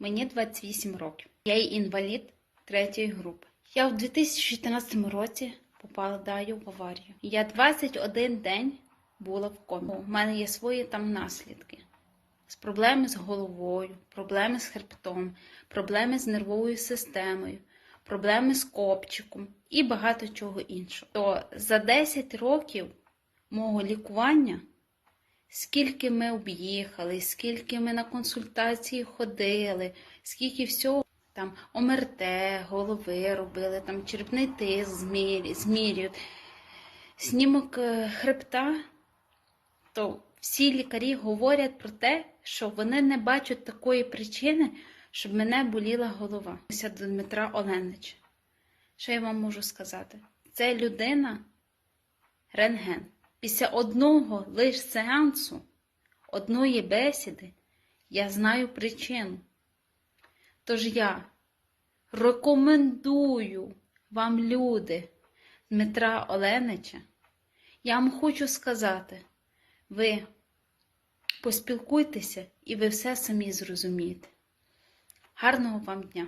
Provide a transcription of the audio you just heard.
Мені 28 років. Я інвалід третьої групи. Я в 2014 році попадаю в аварію. Я 21 день була в комі. У мене є свої там наслідки. З проблеми з головою, проблеми з хребтом, проблеми з нервовою системою, проблеми з копчиком і багато чого іншого. То за 10 років мого лікування скільки ми об'їхали, скільки ми на консультації ходили, скільки всього там ОМРТ, голови робили, там черепний тиск змірюють, снімок е, хребта, то всі лікарі говорять про те, що вони не бачать такої причини, щоб мене боліла голова. До Дмитра Оленича. Що я вам можу сказати? Це людина рентген. Після одного лише сеансу, одної бесіди, я знаю причину. Тож я рекомендую вам, люди, Дмитра Оленича. Я вам хочу сказати, ви поспілкуйтеся і ви все самі зрозумієте. Гарного вам дня!